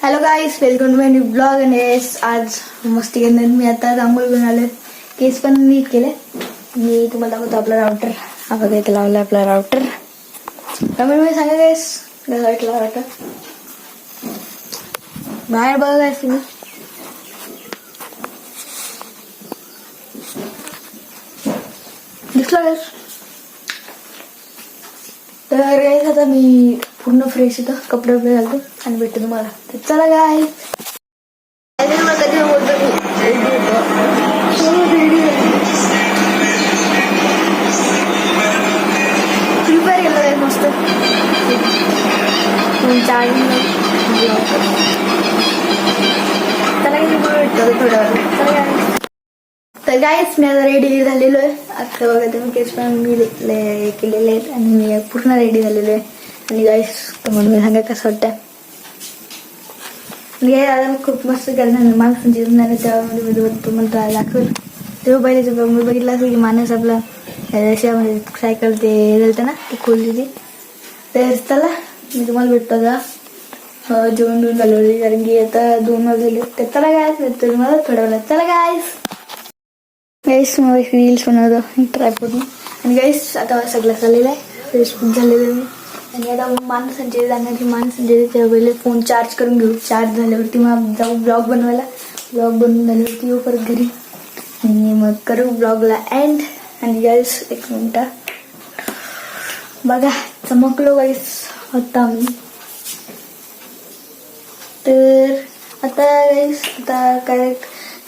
Hello guys welcome to my new blog आणि yes आज मस्ती करणार मी आता आंघोळ बनवले आले केस पण नीट केले. मी तुम्हाला दाखवतो आपला राउटर हा बघा इथे लावला आपला राउटर त्यामुळे मी सांगा गाईस कसं राऊटर बाहेर बघा गाईस तुम्ही. दिसला गाईस तर गाईस आता मी पूर्ण फ्रेश येतो कपडे वगैरे घालतो आणि भेटतो तुम्हाला. तर चला प्रिपेअर केलं आहे मस्त? भेटतो थोड्या वेळ चला तर गायच मी आता रेडी झालेलो आहे. आता बघा तुम्ही केस पण मी केलेले आहेत आणि मी पूर्ण रेडी झालेलो आहे. आणि गाईस तुम्हाला मी सांगा कसं वाटतं आणि गाई आता मी खूप मस्त करणार माणूस म्हणजे नाही त्यामध्ये मी तुम्हाला तुम्हाला दाखवेल तेव्हा पहिले जेव्हा मी बघितलं असेल की माणूस आपला रशियामध्ये सायकल ते झालं ना ती खोलली ती तर चला मी तुम्हाला भेटतो जा जेवण दोन झालं कारण की आता दोन वाजलेले तर चला काय भेटतो तुम्हाला थोड्या वेळात चला गायस गाईस मग रील्स बनवतो ट्रायपॉड आणि गाईस आता सगळं चाललेलं आहे फेसबुक झालेलं आहे आणि आता माणसांचे जाण्याची माणसांचे ते पहिले फोन चार्ज करून घेऊ. चार्ज झाल्यावरती मग जाऊ ब्लॉग बनवायला. ब्लॉग बनवून झाल्यावरती येऊ परत घरी. आणि मग करू ब्लॉगला एंड आणि गाईस एक मिनटं बघा चमकलो गाईस होता मी. तर आता गाईस आता काय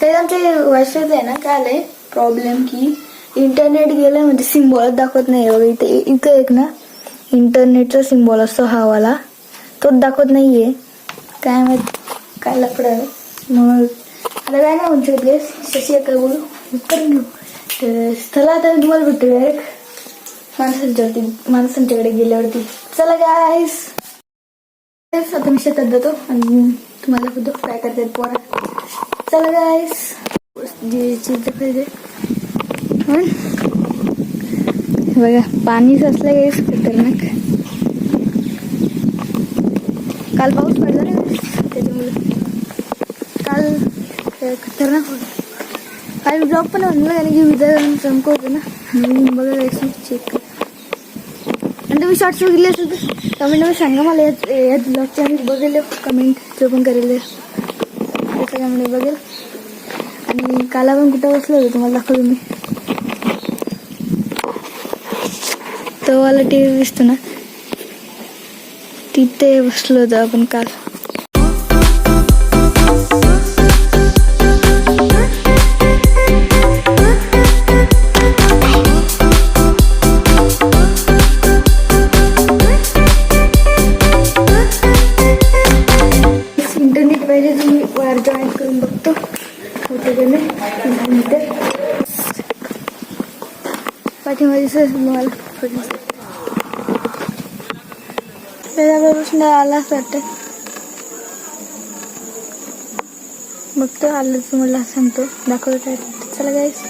काही आमचे वायफाय आहे ना काय आलंय? प्रॉब्लेम की इंटरनेट गेलं म्हणजे सिम्बॉल दाखवत नाही. बघा इथे इथं एक ना इंटरनेटचा सिम्बॉल असतो हा वाला तोच दाखवत नाहीये. काय माहीत काय लफडं आहे. मग आता काय नाही म्हणू शकत शशी काय बोलू करून घेऊ. तर चला आता मी तुम्हाला भेटू डायरेक्ट माणसांच्यावरती माणसांच्याकडे गेल्यावरती. चला काय आहेस आता मी शेतात जातो आणि तुम्हाला सुद्धा फ्राय करतात पोरा. चला काय आहेस जे चीज पाहिजे बघा पाणीच असलं गाईस खतरनाक. काल पाऊस पडला ना त्याच्यामुळे. काल खतरनाक होतं. काल ब्लॉग पण आणला कारण की विजा होतं ना. म्हणून बघा गाईस चेक कर. आणि तुम्ही शॉर्ट्स बघितले असेल तर कमेंटमध्ये सांगा मला यात या ब्लॉगचे आम्ही बघेल कमेंट जो पण करेल. ते बघेल. आणि काल आपण कुठं बसलो होतो तुम्हाला दाखवतो मी. तो वाला टी व्ही दिसतो ना तिथे बसलो होतो आपण काल. इंटरनेट पाहिजे तुम्ही वायर जॉईन करून बघतो. होते इंटरनेट पाठीमध्ये दिसत मला त्याच्यापासून आलाच वाटत. मग तो आलंच मला सांगतो. दाखवतो काय चला गाईस